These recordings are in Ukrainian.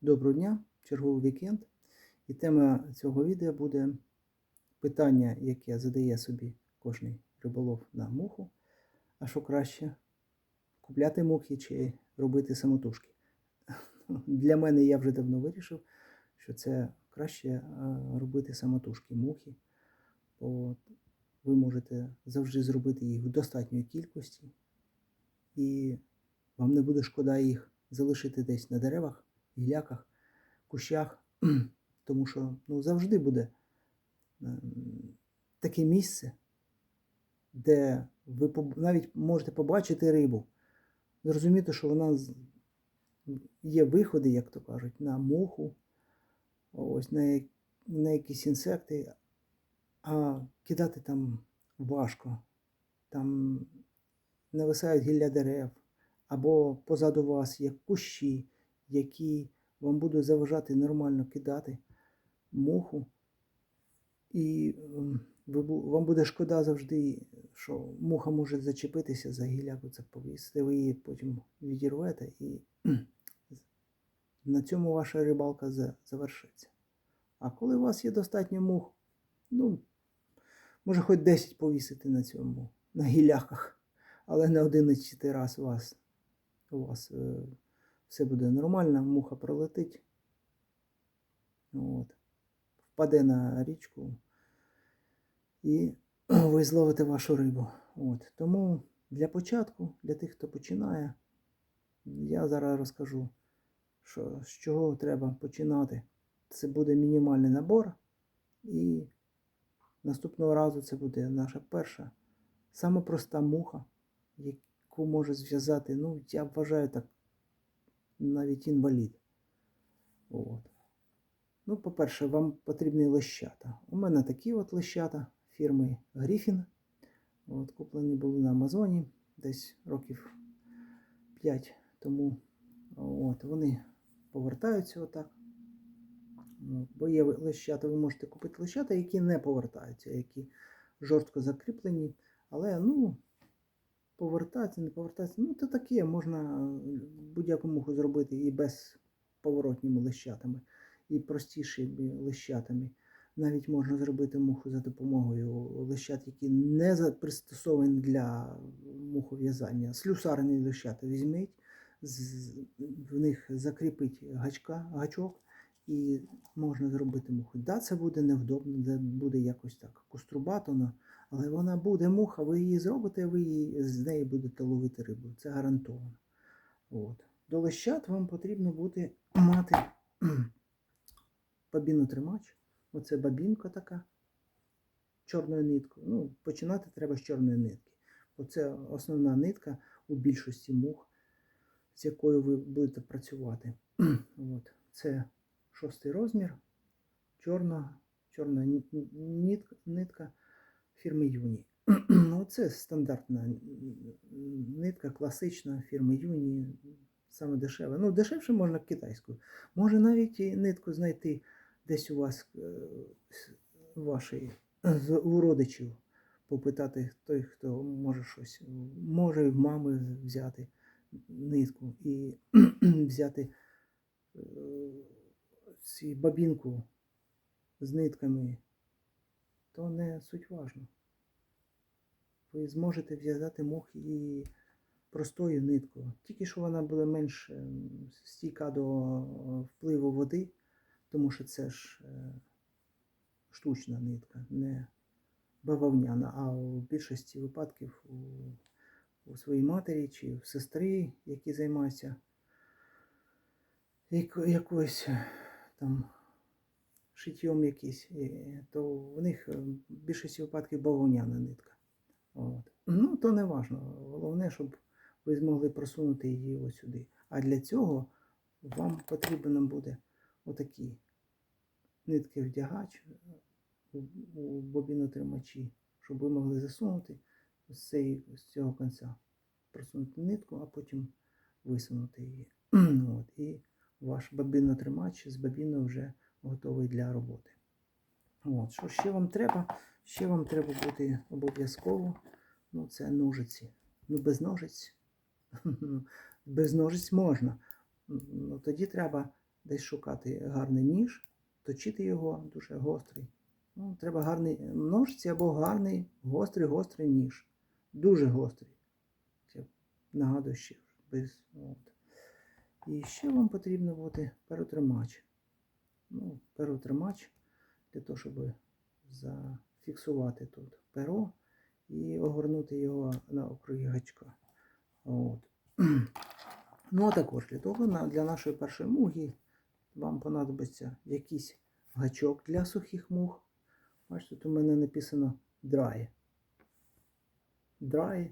Доброго дня, черговий вікенд. І тема цього відео буде питання, яке задає собі кожний риболов на муху. А що краще купляти мухи чи робити самотужки? Для мене я вже давно вирішив, що це краще е, робити самотужки мухи. Бо ви можете завжди зробити їх в достатньої кількості, і вам не буде шкода їх залишити десь на деревах, гіляках, кущах, тому що ну, завжди буде ем, таке місце, де ви навіть можете побачити рибу, зрозуміти, що вона є виходи, як то кажуть, на муху, ось на, на якісь інсекти, а кидати там важко. Там нависають гілля дерев, або позаду вас є кущі, які вам будуть заважати нормально кидати муху. І ем, вам буде шкода завжди, що муха може зачепитися за гілляку, це повісити, ви її потім відірвете, і на цьому ваша рибалка завершиться. А коли у вас є достатньо мух, ну, може хоч 10 повісити на цьому, на гіляках, але не 11 раз у вас, у вас е, все буде нормально, муха пролетить, от, впаде на річку і ви зловите вашу рибу. От. Тому для початку, для тих, хто починає, я зараз розкажу, що, з чого треба починати. Це буде мінімальний набор, і наступного разу це буде наша перша, сама проста муха, яку може зв'язати, ну, я вважаю так, навіть інвалід. От. Ну, по-перше, вам потрібні лещата. У мене такі от лещата фірми Griffin. От, куплені були на Амазоні десь років 5 тому. От, вони повертаються отак. От, бо є лещата, ви можете купити лещата, які не повертаються, які жорстко закріплені. Але ну, повертаються, не повертаються. Ну, це таке, можна будь-яку муху зробити і без поворотніми лещатами, і простішими лещатами. Навіть можна зробити муху за допомогою лещат, які не пристосовані для мухов'язання. Слюсарні лещата візьміть, в них закріпить гачка, гачок, і можна зробити муху. Да, це буде невдобно, це буде якось так кострубатано, але вона буде муха, ви її зробите, ви її, з неї будете ловити рибу. Це гарантовано. От. До лещат вам потрібно буде мати бабінотримач. Оце бабінка така чорною ниткою. Ну, починати треба з чорної нитки. Бо це основна нитка у більшості мух, з якою ви будете працювати. От. Це шостий розмір, чорна, чорна нитка фірми Юні. Ну, це стандартна нитка, класична фірми Юні, саме дешева. Ну, дешевше можна китайською. Може навіть і нитку знайти десь у вас е, вашої у родичів, попитати той, хто може щось, може в мами взяти нитку і взяти е, ці бабінку з нитками, то не суть важно. Ви зможете в'язати мох і простою ниткою. Тільки що вона буде менш ем, стійка до впливу води, тому що це ж е, штучна нитка, не бавовняна, а в більшості випадків у, у своїй матері чи в сестри, які займаються якоюсь е, там шиттєм якийсь, е, то в них е, в більшості випадків бавовняна нитка. От. Ну, то не важно. Головне, щоб ви змогли просунути її ось сюди. А для цього вам потрібно буде отакі нитки вдягач у, у бобінотримачі, щоб ви могли засунути з, цього кінця, просунути нитку, а потім висунути її. От. І ваш бобінотримач з бобіною вже готовий для роботи. От. Що ще вам треба? Ще вам треба бути обов'язково. Ну, це ножиці. Ну, без ножиць. без ножиць можна. Ну, тоді треба десь шукати гарний ніж, точити його дуже гострий. Ну, треба гарний ножці або гарний гострий гострий ніж. Дуже гострий. Це нагадую ще без. От. І ще вам потрібно бути перетримач. Ну, перетримач для того, щоб зафіксувати тут перо і огорнути його на округі гачка. От. Ну, а також для того, для нашої першої муги вам понадобиться якийсь гачок для сухих мух. Бачите, тут у мене написано dry. Dry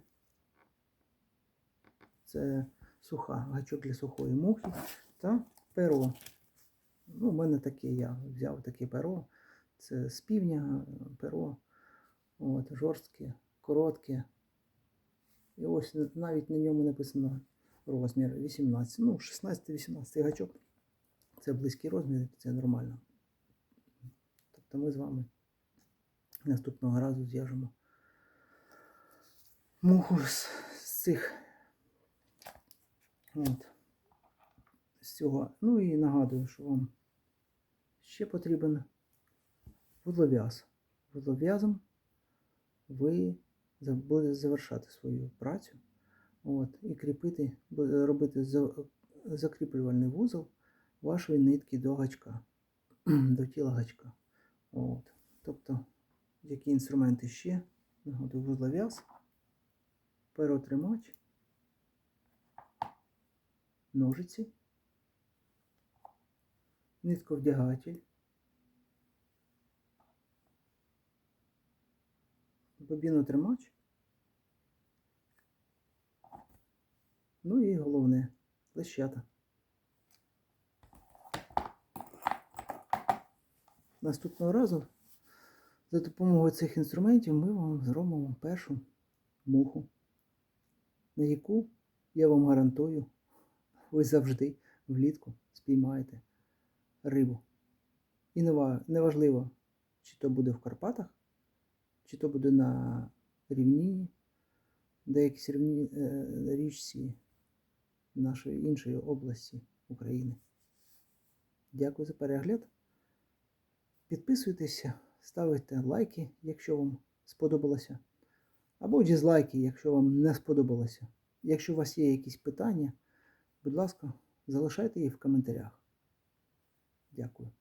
це суха, гачок для сухої мухи та перо. Ну, у мене таке я взяв таке перо. Це з півня перо. От, жорстке, коротке. І ось навіть на ньому написано розмір 18. Ну, 16-18 гачок. Це близький розмір, це нормально. Тобто ми з вами наступного разу зв'яжемо муху з цих. От. З цього. Ну і нагадую, що вам ще потрібен вудлов'яз. Вудлов'язом ви будете завершати свою працю. От, і кріпити, робити закріплювальний вузол вашої нитки до гачка, до тіла гачка. От. Тобто, які інструменти ще? Нагадую, вузлов'яз, перотримач, ножиці, нитковдягатель, бобінотримач, ну і головне лещата. Наступного разу за допомогою цих інструментів ми вам зробимо першу муху, на яку я вам гарантую, ви завжди влітку спіймаєте рибу. І неважливо, чи то буде в Карпатах, чи то буде на рівнині, деякій рівні, е, річці нашої іншої області України. Дякую за перегляд. Підписуйтеся, ставте лайки, якщо вам сподобалося. Або дізлайки, якщо вам не сподобалося. Якщо у вас є якісь питання, будь ласка, залишайте їх в коментарях. Дякую.